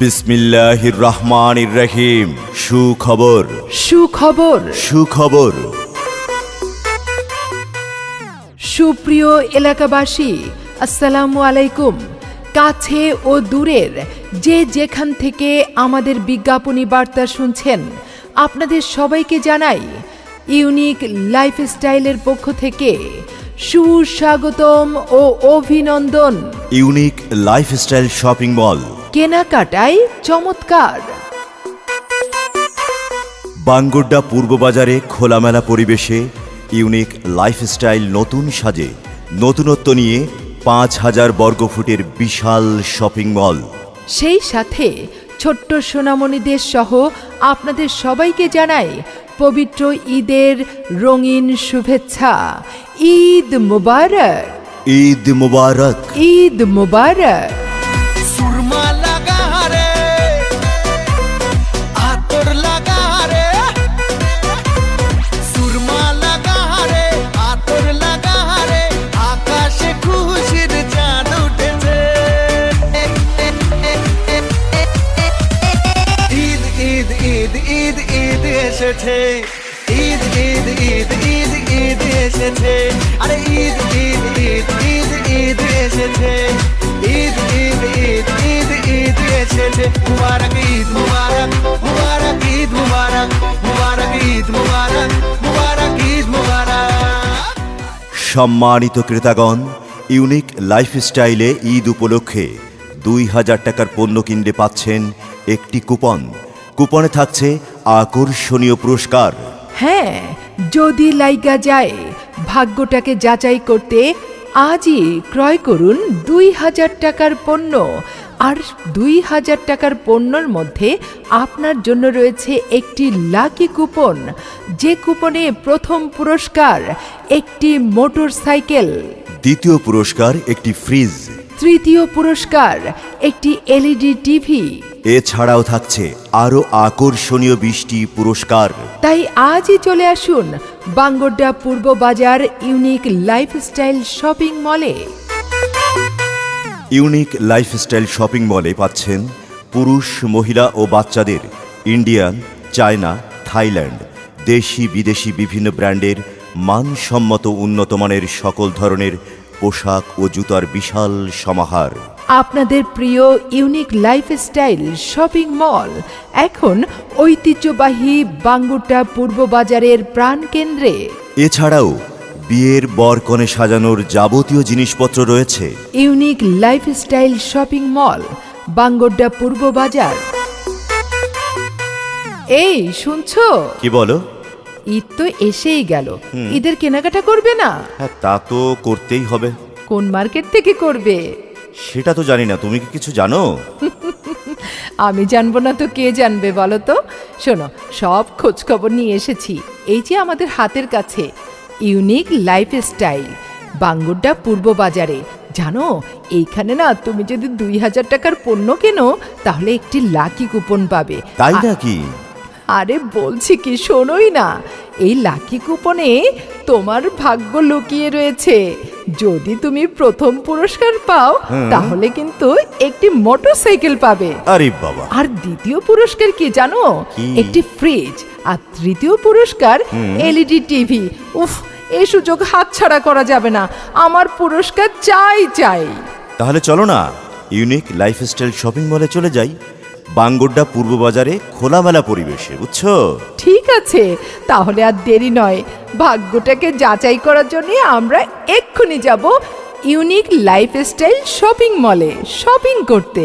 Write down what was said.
বিসমিল্লাহির রহমানির রহিম সুখবর। সুখবর। সুখবর। সুপ্রিয় এলাকাবাসী আসসালামু আলাইকুম। কাছে ও দূরের যে যেখান থেকে আমাদের বিজ্ঞাপনী বার্তা শুনছেন আপনাদের সবাইকে জানাই ইউনিক লাইফস্টাইলের পক্ষ থেকে সুস্বাগতম ও অভিনন্দন। Unique lifestyle shopping mall. কেনাকাটায় চমৎকার। বাঙ্গুড্ডা পূর্ব বাজারে খোলামেলা পরিবেশে ইউনিক লাইফস্টাইল নতুন সাজে নতুনত্ব নিয়ে পাঁচ হাজার বর্গফুটের বিশাল শপিং মল। সেই সাথে ছোট্ট সোনামণিদের সহ আপনাদের সবাইকে জানাই পবিত্র ঈদের রঙিন শুভেচ্ছা। ঈদ মুবারক। ঈদ মুবারক। ঈদ মুবারক। এসেছে। ঈদ ঈদ ঈদ ঈদ ঈদ এসেছে। আরে ঈদ ঈদ ঈদ ঈদ ঈদ এসেছে। ঈদ ঈদ ঈদ ঈদ ঈদ এসেছে। মুবারক, ঈদ, মুবারক মুবারক, ঈদ, মুবারক মুবারক, ঈদ, মুবারক মুবারক, ঈদ, মুবারক। সম্মানিত ক্রেতাগণ, ইউনিক লাইফস্টাইলে ঈদ উপলক্ষে দুই হাজার টাকার পণ্য কিনলে পাচ্ছেন একটি কুপন। কুপনে থাকছে আকর্ষণীয় পুরস্কার। হ্যাঁ যদি লাইগা যায় ভাগ্যটাকে যাচাই করতে আজই ক্রয় করুন দুই হাজার টাকার পণ্য। আর দুই হাজার টাকার পণ্যর মধ্যে আপনার জন্য রয়েছে একটি লাকি কুপন। যে কুপনে প্রথম পুরস্কার একটি মোটর সাইকেল দ্বিতীয় পুরস্কার একটি ফ্রিজ। তৃতীয় পুরস্কার একটি এলইডি টিভি। এছাড়াও থাকছে আরও আকর্ষণীয় বৃষ্টি পুরস্কার। তাই আজই চলে আসুন বাঙ্গোড্ডা পূর্ব বাজার ইউনিক লাইফস্টাইল শপিং মলে। ইউনিক লাইফস্টাইল শপিং মলে পাচ্ছেন পুরুষ মহিলা ও বাচ্চাদের ইন্ডিয়ান চায়না থাইল্যান্ড দেশি বিদেশি বিভিন্ন ব্র্যান্ডের মানসম্মত উন্নতমানের সকল ধরনের পোশাক ও জুতার বিশাল সমাহার। আপনাদের প্রিয় ইউনিক লাইফস্টাইল শপিং মল। এখন ঐতিহ্যবাহী বাঙ্গুটা পূর্ব বাজারের প্রাণকেন্দ্রে এছাড়াও বিয়ের বরকনে সাজানোর যাবতীয় জিনিসপত্র রয়েছে। Unique lifestyle shopping mall Bangodda পূর্ব বাজার। এই শুনছো? কি বলো? ঈদ তো এসেই গেল। ঈদের কেনাকাটা করবে না? হ্যাঁ তা তো করতেই হবে। কোন মার্কেট থেকে করবে? সেটা তো জানি না তুমি কি কিছু জানো? আমি জানব না তো কে জানবে বলো তো? শোনো সব খোঁজ খবর নিয়ে এসেছি। এই যে আমাদের হাতের কাছে ইউনিক লাইফস্টাইল বাঙ্গুড্ডা পূর্ব বাজারে। জানো এইখানে না তুমি যদি দুই হাজার টাকার পণ্য কেনো তাহলে একটি লাকি কুপন পাবে। তাই নাকি? আরে বলছি কি শোনোই না। এই লাকি কুপনে তোমার ভাগ্য লুকিয়ে রয়েছে। যদি তুমি প্রথম পুরস্কার পাও তাহলে কিন্তু একটি মোটরসাইকেল পাবে। আরে বাবা। আর দ্বিতীয় পুরস্কার কি জানো? একটি ফ্রিজ। আর তৃতীয় পুরস্কার এলইডি টিভি। উফ এই সুযোগ হাতছাড়া করা যাবে না। আমার পুরস্কার চাই চাই। তাহলে চলো না ইউনিক লাইফস্টাইল শপিং মলে চলে যাই। বাঙ্গোড্ডা পূর্ব বাজারে খোলামেলা পরিবেশে বুঝছ? ঠিক আছে তাহলে আর দেরি নয়। ভাগ্যটাকে যাচাই করার জন্য আমরা এক্ষুনি যাব ইউনিক লাইফস্টাইল শপিং মলে শপিং করতে।